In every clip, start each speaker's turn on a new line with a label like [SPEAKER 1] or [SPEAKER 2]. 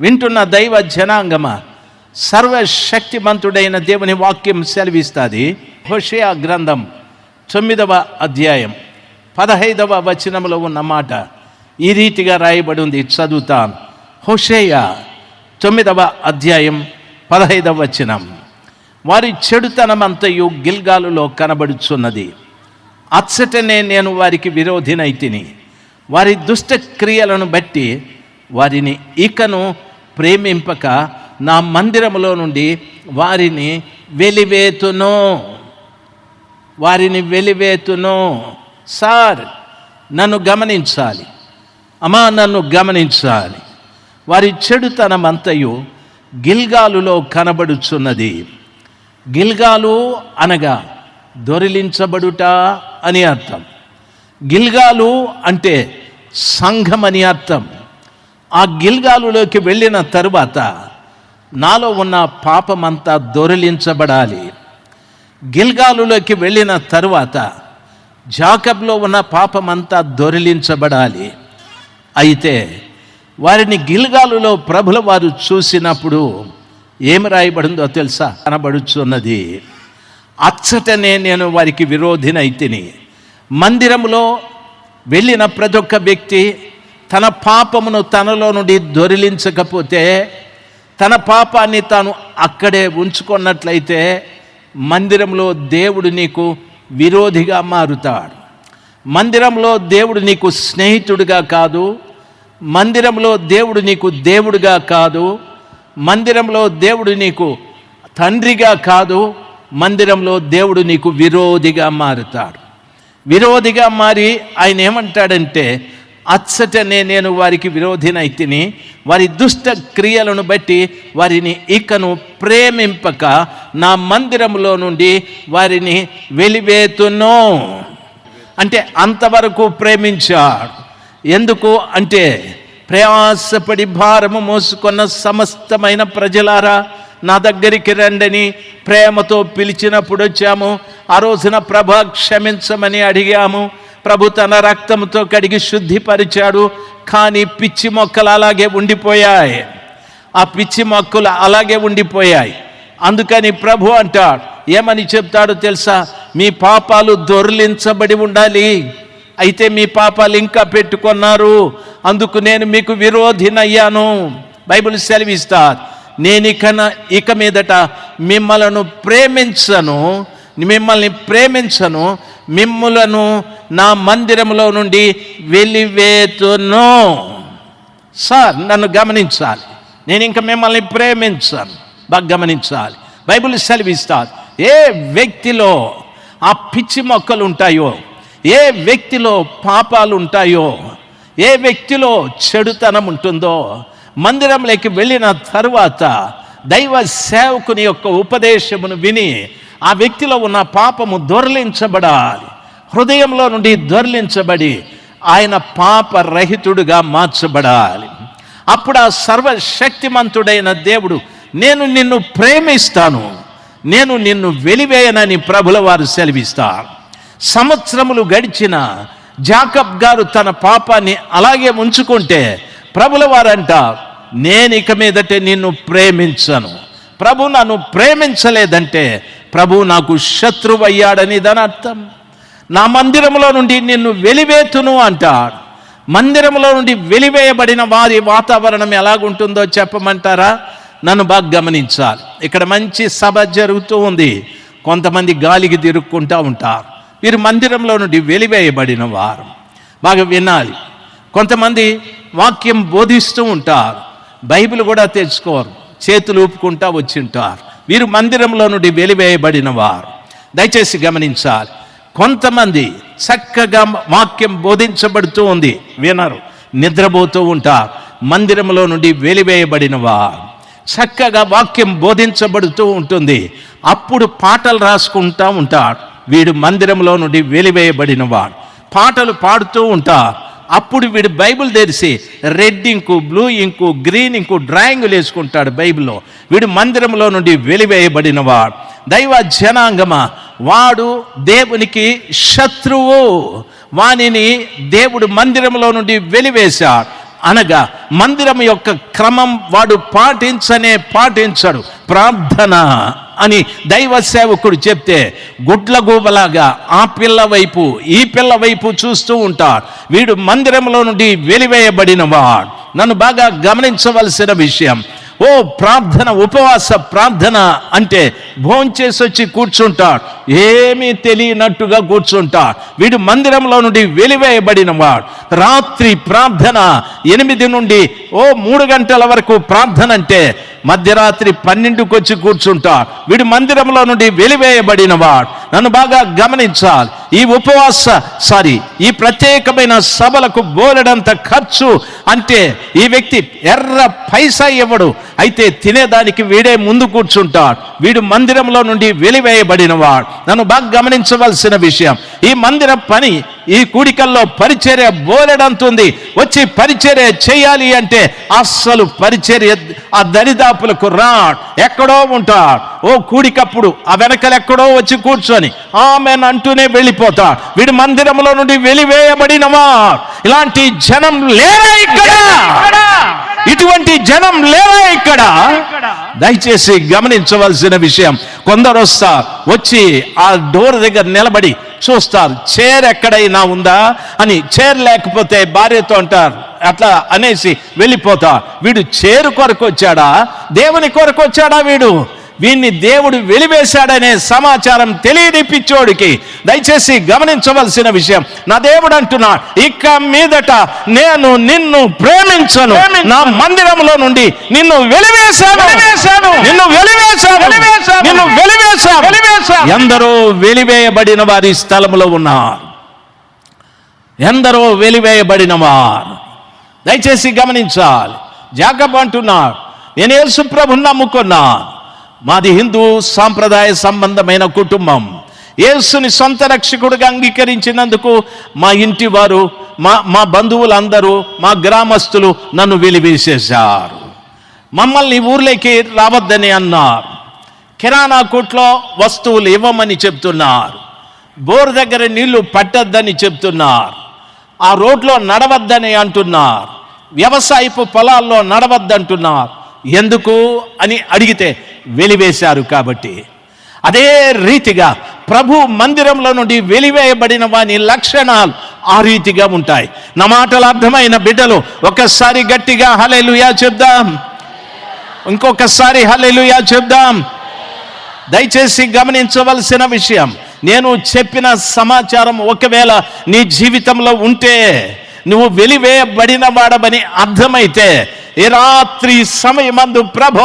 [SPEAKER 1] వింటున్న దైవ జనాంగమ సర్వశక్తిమంతుడైన దేవుని వాక్యం సెలవిస్తుంది. హోషేయ గ్రంథం తొమ్మిదవ అధ్యాయం పదహైదవ వచనంలో ఉన్న మాట ఈ రీతిగా రాయబడి ఉంది చదువుతాను హోషేయ తొమ్మిదవ అధ్యాయం పదహైదవ వచనం. వారి చెడుతనమంతయు గిల్గాలులో కనబడుచున్నది. అచ్చటనే నేను వారికి విరోధినైతిని వారి దుష్ట క్రియలను బట్టి వారిని ఇకను ప్రేమింపక నా మందిరములో నుండి వారిని వెలివేతును. వారిని వెలివేతును. సార్ నన్ను గమనించాలి. అమ్మా నన్ను గమనించాలి. వారి చెడుతనమంతయు గిల్గాలులో కనబడుచున్నది. గిల్గాలు అనగా దొరిలించబడుట అని అర్థం. గిల్గాలు అంటే సంఘం అని అర్థం. ఆ గిల్గాలులోకి వెళ్ళిన తరువాత నాలో ఉన్న పాపమంతా దొరిలించబడాలి. గిల్గాలులోకి వెళ్ళిన తరువాత జాకబ్లో ఉన్న పాపమంతా దొరిలించబడాలి. అయితే వారిని గిల్గాలులో ప్రభుల వారు చూసినప్పుడు ఏమి రాయబడిందో తెలుసా? కనబడుచున్నది. అచ్చటనే నేను వారికి విరోధినైతిని మందిరంలో వెళ్ళిన ప్రతి ఒక్క వ్యక్తి తన పాపమును తనలో నుండి దొరిలించకపోతే తన పాపాన్ని తాను అక్కడే ఉంచుకున్నట్లయితే మందిరంలో దేవుడు నీకు విరోధిగా మారుతాడు. మందిరంలో దేవుడు నీకు స్నేహితుడిగా కాదు మందిరంలో దేవుడు నీకు దేవుడిగా కాదు మందిరంలో దేవుడు నీకు తండ్రిగా కాదు మందిరంలో దేవుడు నీకు విరోధిగా మారుతాడు. విరోధిగా మారి ఆయన ఏమంటాడంటే అచ్చటనే నేను వారికి విరోధినైతిని వారి దుష్ట క్రియలను బట్టి వారిని ఇకను ప్రేమింపక నా మందిరంలో నుండి వారిని వెలివేతును. అంటే అంతవరకు ప్రేమించాడు. ఎందుకు? అంటే ప్రయాసపడి భారము మోసుకున్న సమస్తమైన ప్రజలారా నా దగ్గరికి రండని ప్రేమతో పిలిచినప్పుడు వచ్చాము. ఆ రోజున ప్రభ క్షమించమని అడిగాము. ప్రభు తన రక్తంతో కడిగి శుద్ధిపరిచాడు. కానీ పిచ్చి మొక్కలు అలాగే ఉండిపోయాయి. ఆ పిచ్చి మొక్కలు అలాగే ఉండిపోయాయి. అందుకని ప్రభు అంటాడు ఏమని చెప్తాడు తెలుసా? మీ పాపాలు దొర్లించబడి ఉండాలి. అయితే మీ పాపాలు ఇంకా పెట్టుకున్నారు. అందుకు నేను మీకు విరోధినయ్యాను. బైబిల్ సెలవిస్తారు నేను ఇక ఇక మీదట మిమ్మలను ప్రేమించను మిమ్మల్ని ప్రేమించను మిమ్ములను నా మందిరంలో నుండి వెలివేతును. సార్ నన్ను గమనించాలి. నేను ఇంకా మిమ్మల్ని ప్రేమించాను. బాగా గమనించాలి. బైబిల్ సెలవిస్తారు ఏ వ్యక్తిలో ఆ పిచ్చి మొక్కలు ఉంటాయో ఏ వ్యక్తిలో పాపాలు ఉంటాయో ఏ వ్యక్తిలో చెడుతనం ఉంటుందో మందిరంలోకి వెళ్ళిన తర్వాత దైవ సేవకుని యొక్క ఉపదేశమును విని ఆ వ్యక్తిలో ఉన్న పాపము దొరలించబడాలి. హృదయంలో నుండి దొరలించబడి ఆయన పాప రహితుడుగా మార్చబడాలి. అప్పుడు ఆ సర్వశక్తిమంతుడైన దేవుడు నేను నిన్ను ప్రేమిస్తాను నేను నిన్ను వెలివేయనని ప్రభుల వారు సెలవిస్తారు. సంవత్సరములు గడిచిన జాకబ్ గారు తన పాపాన్ని అలాగే ఉంచుకుంటే ప్రభుల వారంట నేను ఇక మీదట నిన్ను ప్రేమించను. ప్రభు నన్ను ప్రేమించలేదంటే ప్రభు నాకు శత్రువయ్యాడని దాని అర్థం నా మందిరంలో నుండి నిన్ను వెలివేతును అంటాడు. మందిరంలో నుండి వెలివేయబడిన వారి వాతావరణం ఎలాగుంటుందో చెప్పమంటారా? నన్ను బాగా గమనించాలి. ఇక్కడ మంచి సభ జరుగుతూ ఉంది. కొంతమంది గాలికి తిరుక్కుంటూ ఉంటారు. వీరు మందిరంలో నుండి వెలివేయబడిన వారు. బాగా వినాలి. కొంతమంది వాక్యం బోధిస్తూ ఉంటారు. బైబిల్ కూడా తెచ్చుకోరు. చేతులు ఊపుకుంటా వచ్చి ఉంటారు. వీరు మందిరంలో నుండి వెలివేయబడిన వారు. దయచేసి గమనించాలి. కొంతమంది చక్కగా వాక్యం బోధించబడుతూ ఉంది. వినరు. నిద్రపోతూ ఉంటారు మందిరంలో నుండి వెలివేయబడినవా? చక్కగా వాక్యం బోధించబడుతూ ఉంటుంది. అప్పుడు పాటలు రాసుకుంటా ఉంటాడు వీడు మందిరంలో నుండి వెలివేయబడినవాడు. పాటలు పాడుతూ ఉంటారు అప్పుడు వీడు Bible తెరిసి red ink blue ink green ink డ్రాయింగులు వేసుకుంటాడు బైబిల్లో. వీడు మందిరంలో నుండి వెలివేయబడినవాడు. దైవ జనాంగమ? వాడు దేవునికి శత్రువు. వానిని దేవుడు మందిరంలో నుండి వెలివేశాడు. అనగా మందిరం యొక్క క్రమం వాడు పాటించనే పాటించడు. ప్రార్థన. అని దైవ సేవకుడు చెప్తే గుడ్ల గూబలాగా ఆ పిల్ల వైపు ఈ పిల్ల వైపు చూస్తూ ఉంటాడు. వీడు మందిరంలో నుండి వెలివేయబడినవాడు నన్ను బాగా గమనించవలసిన విషయం ఓ ప్రార్థన ఉపవాస ప్రార్థన అంటే భోంచేసి వచ్చి కూర్చుంటాడు. ఏమీ తెలియనట్టుగా కూర్చుంటాడు. వీడు మందిరంలో నుండి వెలివేయబడిన వాడు రాత్రి ప్రార్థన ఎనిమిది నుండి ఓ మూడు గంటల వరకు ప్రార్థన అంటే మధ్యరాత్రి పన్నెండుకి వచ్చి కూర్చుంటాడు. వీడు మందిరంలో నుండి వెలివేయబడిన వాడు నన్ను బాగా గమనించాలి. ఈ ఉపవాస సారీ ఈ ప్రత్యేకమైన సభలకు బోలెడంత ఖర్చు అంటే ఈ వ్యక్తి ఎర్ర పైసా ఇవ్వడు. అయితే తినేదానికి వీడే ముందు కూర్చుంటాడు. వీడు మందిరంలో నుండి వెలివేయబడినవాడు. నన్ను బాగా గమనించవలసిన విషయం. ఈ మందిర పని ఈ కూడికల్లో పరిచర్య బోలెడంతుంది. వచ్చి పరిచర్య చేయాలి అంటే అస్సలు పరిచర్య ఆ దరిదాపులకు రాడ్ ఎక్కడో ఉంటాడు ఓ కూడికప్పుడు ఆ వెనకలు ఎక్కడో వచ్చి కూర్చొని ఆమెను అంటూనే వెళ్ళిపోతాడు వీడు మందిరంలో నుండి వెలివేయబడినవా ఇలాంటి జనం లేరా ఇక్కడ? ఇటువంటి జనం లేరా ఇక్కడ? దయచేసి గమనించవలసిన విషయం కొందరు వస్తారు వచ్చి ఆ డోర్ దగ్గర నిలబడి చూస్తారు చైర్ ఎక్కడైనా ఉందా? అని చైర్ లేకపోతే భార్యతో అంటారు. అట్లా అనేసి వెళ్ళిపోతారు వీడు చేరు కొరకు వచ్చాడా? దేవుని కొరకు వచ్చాడా వీడు? వీణ్ణి దేవుడు వెలివేశాడనే సమాచారం తెలియని పిచ్చోడికి దయచేసి గమనించవలసిన విషయం. నా దేవుడు అంటున్నా ఇక మీదట నేను నిన్ను ప్రేమించను. నా మందిరంలో నుండి నిన్ను వెలివేశాను. నిన్ను వెలివేశాను. నిన్ను వెలివేశాను. ఎందరో వెలివేయబడిన వారి స్థలంలో ఉన్నారు. ఎందరో వెలివేయబడిన వారు. దయచేసి గమనించాలి. జాకబ్ అంటున్నాడు నేను యేసు ప్రభుని నమ్ముకున్నాను. మాది హిందూ సాంప్రదాయ సంబంధమైన కుటుంబం. యేసుని సొంత రక్షకుడిగా అంగీకరించినందుకు మా ఇంటి వారు మా మా బంధువులందరూ మా గ్రామస్తులు నన్ను వెలివేసేశారు మమ్మల్ని ఊర్లోకి రావద్దని అన్నారు. కిరాణా కొట్లో వస్తువులు ఇవ్వమని చెప్తున్నారు. బోర్ దగ్గర నీళ్ళు పట్టద్దని చెప్తున్నారు. ఆ రోడ్లో నడవద్దని అంటున్నారు. వ్యవసాయపు పొలాల్లో నడవద్దంటున్నారు. ఎందుకు అని అడిగితే వెలివేశారు కాబట్టి. అదే రీతిగా ప్రభు మందిరంలో నుండి వెలివేయబడిన వాని లక్షణాలు ఆ రీతిగా ఉంటాయి. నా మాటలు అర్థమైన బిడ్డలు ఒకసారి గట్టిగా హలెలుయా చెప్దాం. ఇంకొకసారి హలెలుయా చెప్దాం. దయచేసి గమనించవలసిన విషయం నేను చెప్పిన సమాచారం ఒకవేళ నీ జీవితంలో ఉంటే నువ్వు వెలివేయబడిన వాడమని అర్థమైతే ఈ రాత్రి సమయమందు ప్రభ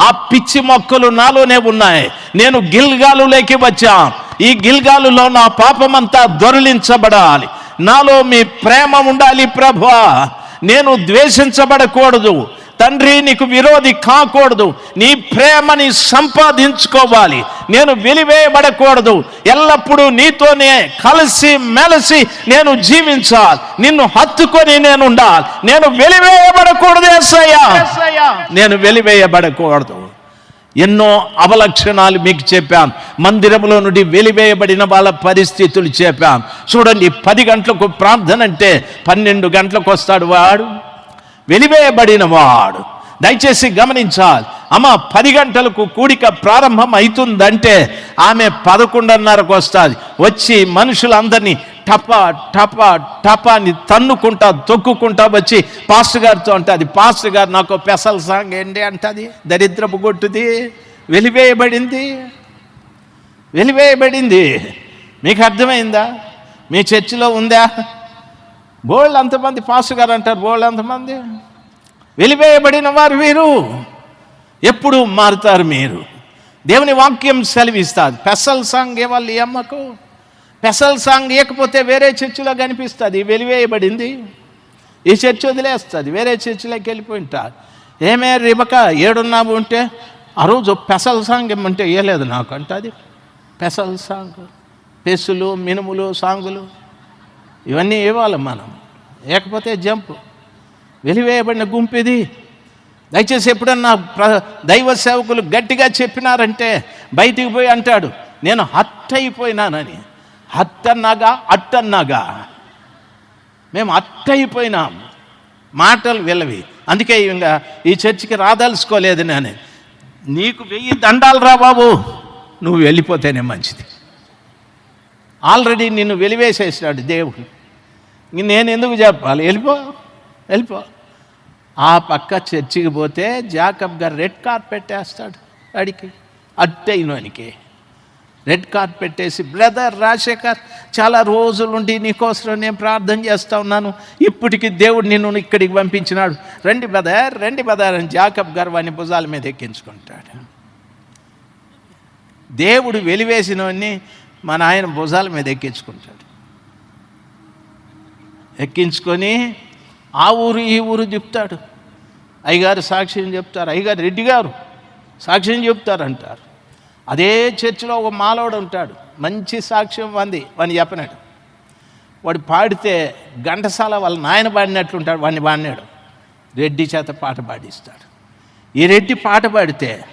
[SPEAKER 1] ఆ పిచ్చి మొక్కలు నాలోనే ఉన్నాయి. నేను గిల్గాలులోకి వచ్చా. ఈ గిల్గాలులో నా పాపమంతా దొరిలించబడాలి. నాలో మీ ప్రేమ ఉండాలి ప్రభా. నేను ద్వేషించబడకూడదు. తండ్రి నీకు విరోధి కాకూడదు. నీ ప్రేమని సంపాదించుకోవాలి. నేను వెలివేయబడకూడదు. ఎల్లప్పుడూ నీతోనే కలిసి మెలిసి నేను జీవించాలి. నిన్ను హత్తుకొని నేను ఉండాలి. నేను వెలివేయబడకూడదు ఎస్సయ్యా నేను వెలివేయబడకూడదు. ఎన్నో అవలక్షణాలు మీకు చెప్పాను. మందిరంలో నుండి వెలివేయబడిన వాళ్ళ పరిస్థితులు చెప్పాను. చూడండి పది గంటలకు ప్రార్థన అంటే పన్నెండు గంటలకు వస్తాడు వాడు. వెలివేయబడిన వాడు. దయచేసి గమనించాలి. అమ్మ పది గంటలకు కూడిక ప్రారంభం అవుతుందంటే ఆమె పదకొండున్నరకు వస్తుంది. వచ్చి మనుషులందరినీ టప టప టప అని తన్నుకుంటా తొక్కుకుంటా వచ్చి పాస్టర్ గారితో అంటుంది పాస్టర్ గారు నాకు పెసల్ సాంగ్ ఏంటి అంటది? దరిద్రపు కొట్టుది వెలివేయబడింది. వెలివేయబడింది. మీకు అర్థమైందా? మీ చర్చిలో ఉందా? బోళ్ళు అంతమంది పాసు గారు అంటారు బోళ్ళు అంతమంది? వెలివేయబడిన వారు వీరు. ఎప్పుడు మారుతారు మీరు? దేవుని వాక్యం సెలవిస్తుంది. పెసల్ సాంగ్ ఇవ్వాలి ఈ అమ్మకు? పెసల్ సాంగ్ ఇవ్వకపోతే వేరే చర్చిలో కనిపిస్తుంది. వెలివేయబడింది. ఈ చర్చి వదిలేస్తుంది. వేరే చర్చిలోకి వెళ్ళిపోయి ఉంటారు ఏమే రిబక ఏడున్నావు ఉంటే ఆ రోజు పెసల్ సాంగ్ ఇమ్మంటే ఇవ్వలేదు నాకు అంటది. పెసల్ సాంగ్. పెసులు మినుములు సాంగులు. ఇవన్నీ ఇవ్వాలి మనం. లేకపోతే జంప్. వెలివేయబడిన గుంపు ఇది దయచేసి ఎప్పుడన్నా ప్ర దైవ సేవకులు గట్టిగా చెప్పినారంటే బయటికి పోయి అంటాడు నేను హట్ అయిపోయినానని. హట్టన్నాగా అన్నాగా మేము అట్ అయిపోయినాం. మాటలు వెళ్ళవి అందుకే ఇంకా ఈ చర్చికి రాదలుచుకోలేదు నేను. నీకు వెయ్యి దండాలు రా బాబు. నువ్వు వెళ్ళిపోతేనే మంచిది. ఆల్రెడీ నిన్ను వెలివేసేసినాడు దేవుడు. నేను ఎందుకు చెప్పాలి? వెళ్ళిపో వెళ్ళిపో. ఆ పక్క చర్చికి పోతే జాకబ్ గారు రెడ్ కార్పెట్ వేస్తాడు అడికి అట్టయినోనికి రెడ్ కార్పెట్ వేసి బ్రదర్ రాజశేఖర్ చాలా రోజులుండి నీకోసం నేను ప్రార్థన చేస్తా ఉన్నాను. ఇప్పటికి దేవుడు నిన్ను ఇక్కడికి పంపించినాడు. రండి బ్రదర్ రండి బ్రదర్ అని జాకబ్ గారు వాని భుజాల మీద ఎక్కించుకుంటాడు. దేవుడు వెలివేసినవన్నీ మన నాయన భుజాల మీద ఎక్కించుకుంటాడు. ఎక్కించుకొని ఆ ఊరు ఈ ఊరు చెప్తాడు. అయ్యగారు సాక్ష్యం చెప్తారు. అయ్యగారు రెడ్డి గారు సాక్ష్యం చెప్తారు అంటారు అదే చర్చిలో ఒక మాలోడు ఉంటాడు. మంచి సాక్ష్యం వంది వాడిని చెప్పినాడు. వాడు పాడితే ఘంటసాల వాళ్ళ నాయన పాడినట్లుంటాడు వాడిని పాడినాడు. రెడ్డి చేత పాట పాడిస్తాడు. ఈ రెడ్డి పాట పాడితే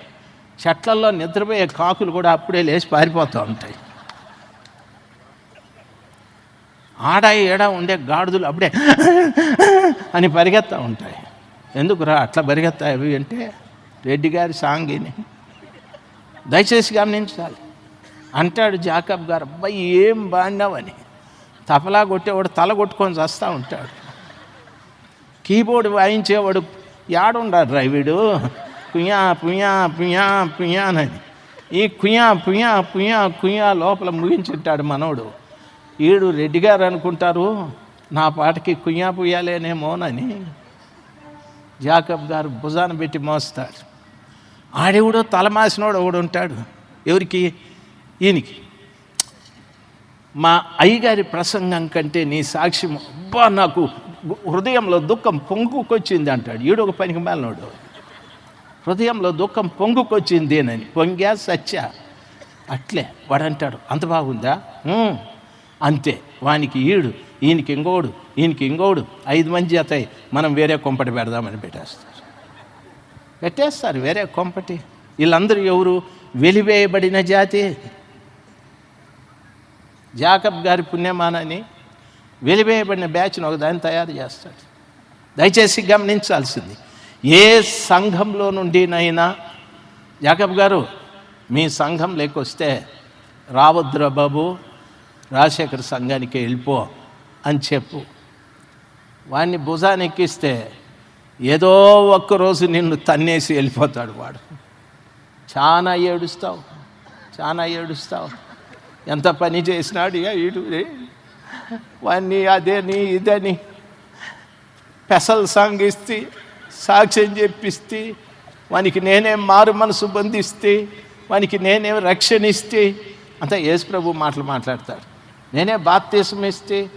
[SPEAKER 1] చెట్లల్లో నిద్రపోయే కాకులు కూడా అప్పుడే లేచి పారిపోతూ ఉంటాయి. ఆడ ఏడ ఉండే గాడిదలు అప్పుడే అని పరిగెత్తా ఉంటాయి. ఎందుకురా అట్లా పరిగెత్తాయి అంటే రెడ్డి గారి సాంగ్ దయచేసి గమనించాలి. అంటాడు జాకబ్ గారు అబ్బాయి ఏం బాడినావని తపలా కొట్టేవాడు తల కొట్టుకొని చస్తూ ఉంటాడు. కీబోర్డ్ వాయించేవాడు యాడుండాడు రా వీడు? పుయా పుయా పుయా పుయా అని. ఈ కుయా పుయా పుయా కుయా లోపల ముగించుంటాడు మనోడు. ఈడు రెడ్డి గారు అనుకుంటారు నా పాటకి కుయ్యా పుయ్యాలేనేమోనని జాకబ్ గారు భుజాన పెట్టి మోస్తాడు ఆడెవడో తలమాసినోడు ఒకడు ఉంటాడు ఎవరికి? ఈయనకి. మా అయ్యగారి ప్రసంగం కంటే నీ సాక్ష్యం అబ్బా నాకు హృదయంలో దుఃఖం పొంగుకొచ్చింది అంటాడు. ఈడు ఒక పనికి మేలనోడు. హృదయంలో దుఃఖం పొంగుకొచ్చిందేనని పొంగా సత్య. అట్లే వాడు అంటాడు అంత బాగుందా? అంతే. వానికి ఈడు ఈయనకి ఇంకోడు ఈయనకి ఇంకోడు ఐదు మంది అతాయి మనం వేరే కొంపటి పెడదామని పెట్టేస్తారు. పెట్టేస్తారు వేరే కొంపటి. వీళ్ళందరూ ఎవరు? వెలివేయబడిన జాతి. జాకబ్ గారి పుణ్యమానని వెలివేయబడిన బ్యాచ్ను ఒక దాన్ని తయారు చేస్తాడు. దయచేసి గమనించాల్సింది ఏ సంఘంలో నుండినైనా జాకబ్ గారు మీ సంఘం లేకొస్తే రావద్దురా బాబు రాజశేఖర్ సంఘానికి వెళ్ళిపో అని చెప్పు. వాడిని భుజాన్ని ఎక్కిస్తే ఏదో ఒక్కరోజు నిన్ను తన్నేసి వెళ్ళిపోతాడు వాడు. చాలా ఏడుస్తావు చాలా ఏడుస్తావు. ఎంత పని చేసినాడు వీడు ఈడు? వాడిని అదేని ఇదని. పెసలు సాంగిస్తే సాక్ష్యం చెప్పిస్తే వానికి నేనే మారు మనసు బంధిస్తే వానికి నేనే రక్షణ ఇస్తే అంతా యేసు ప్రభు మాటలు మాట్లాడతాడు. నేనే బాప్తీసం ఇస్తే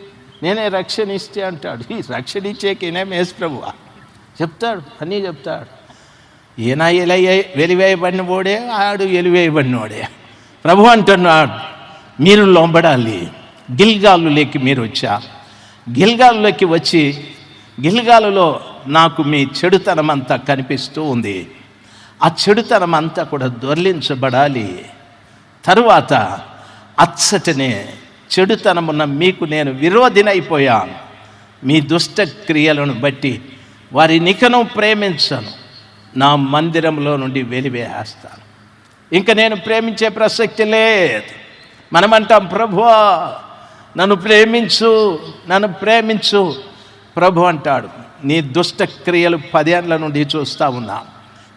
[SPEAKER 1] నేనే రక్షణ ఇస్తే అంటాడు. ఈ రక్షణ ఇచ్చేకేనేం యేసు ప్రభువా చెప్తాడు అన్నీ చెప్తాడు. ఈయన ఇలా వెలివేయబడిన వాడే ఆడు వెలివేయబడినోడే ప్రభు అంటున్నాడు మీరు లోబడాలి. గిల్గాలులోకి మీరు వచ్చారు గిల్గాలులోకి వచ్చి గిల్గాలులో నాకు మీ చెడుతనం అంతా కనిపిస్తూ ఉంది. ఆ చెడుతనం అంతా కూడా దొర్లించబడాలి. తరువాత అచ్చటనే చెడుతనమున్న మీకు నేను విరోధినైపోయాను. మీ దుష్ట క్రియలను బట్టి వారి నికను ప్రేమించను. నా మందిరంలో నుండి వెలివేస్తాను. ఇంకా నేను ప్రేమించే ప్రసక్తి లేదు. మనమంటాం ప్రభువా నన్ను ప్రేమించు నన్ను ప్రేమించు. ప్రభు అంటాడు నీ దుష్ట క్రియలు పదేండ్ల నుండి చూస్తూ ఉన్నా.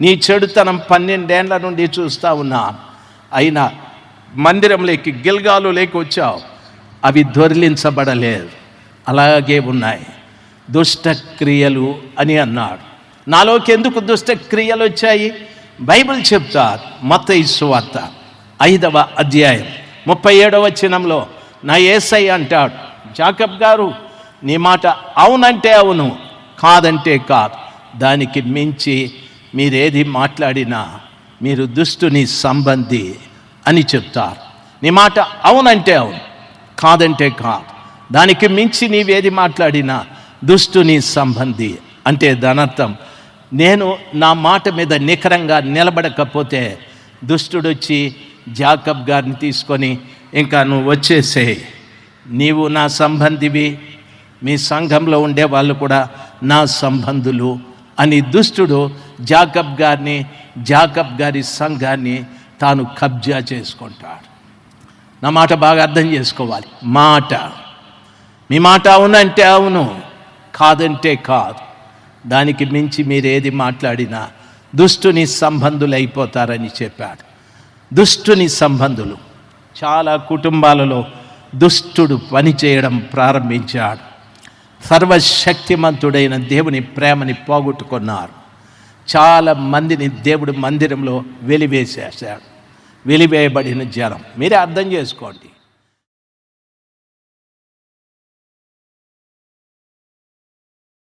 [SPEAKER 1] నీ చెడుతనం పన్నెండేండ్ల నుండి చూస్తూ ఉన్నా. అయినా మందిరంలోకి గిల్గాలు లేక వచ్చావు. అవి దొరిలించబడలేదు. అలాగే ఉన్నాయి. దుష్ట క్రియలు అని అన్నాడు. నాలోకి ఎందుకు దుష్ట క్రియలు వచ్చాయి? బైబిల్ చెప్తారు మత వార్త ఐదవ అధ్యాయం ముప్పై ఏడవ వచనంలో నా ఏసై అంటాడు జాకబ్ గారు నీ మాట అవునంటే అవును కాదంటే కాదు. దానికి మించి మీరేది మాట్లాడినా మీరు దుష్టుని సంబంధి అని చెప్తారు. నీ మాట అవునంటే అవును కాదంటే కాదు. దానికి మించి నీవేది మాట్లాడినా దుష్టుని సంబంధి అంటే దానర్థం. నేను నా మాట మీద నికరంగా నిలబడకపోతే దుష్టుడు వచ్చి జాకబ్ గారిని తీసుకొని ఇంకా నువ్వు వచ్చేసే నీవు నా సంబంధివి. మీ సంఘంలో ఉండే వాళ్ళు కూడా నా సంబంధులు అని దుష్టుడు జాకబ్ గారిని జాకబ్ గారి సంఘాన్ని తాను కబ్జా చేసుకుంటాడు. నా మాట బాగా అర్థం చేసుకోవాలి. మాట. మీ మాట అవునంటే అవును కాదంటే కాదు. దానికి మించి మీరు ఏది మాట్లాడినా దుష్టుని సంబంధులు అయిపోతారని చెప్పాడు. దుష్టుని సంబంధులు. చాలా కుటుంబాలలో దుష్టుడు పనిచేయడం ప్రారంభించాడు. సర్వశక్తిమంతుడైన దేవుని ప్రేమని పోగొట్టుకున్నారు. చాలా మందిని దేవుడు మందిరంలో వెలివేసేసాడు వెలివేయబడిన జనం మీరే అర్థం చేసుకోండి.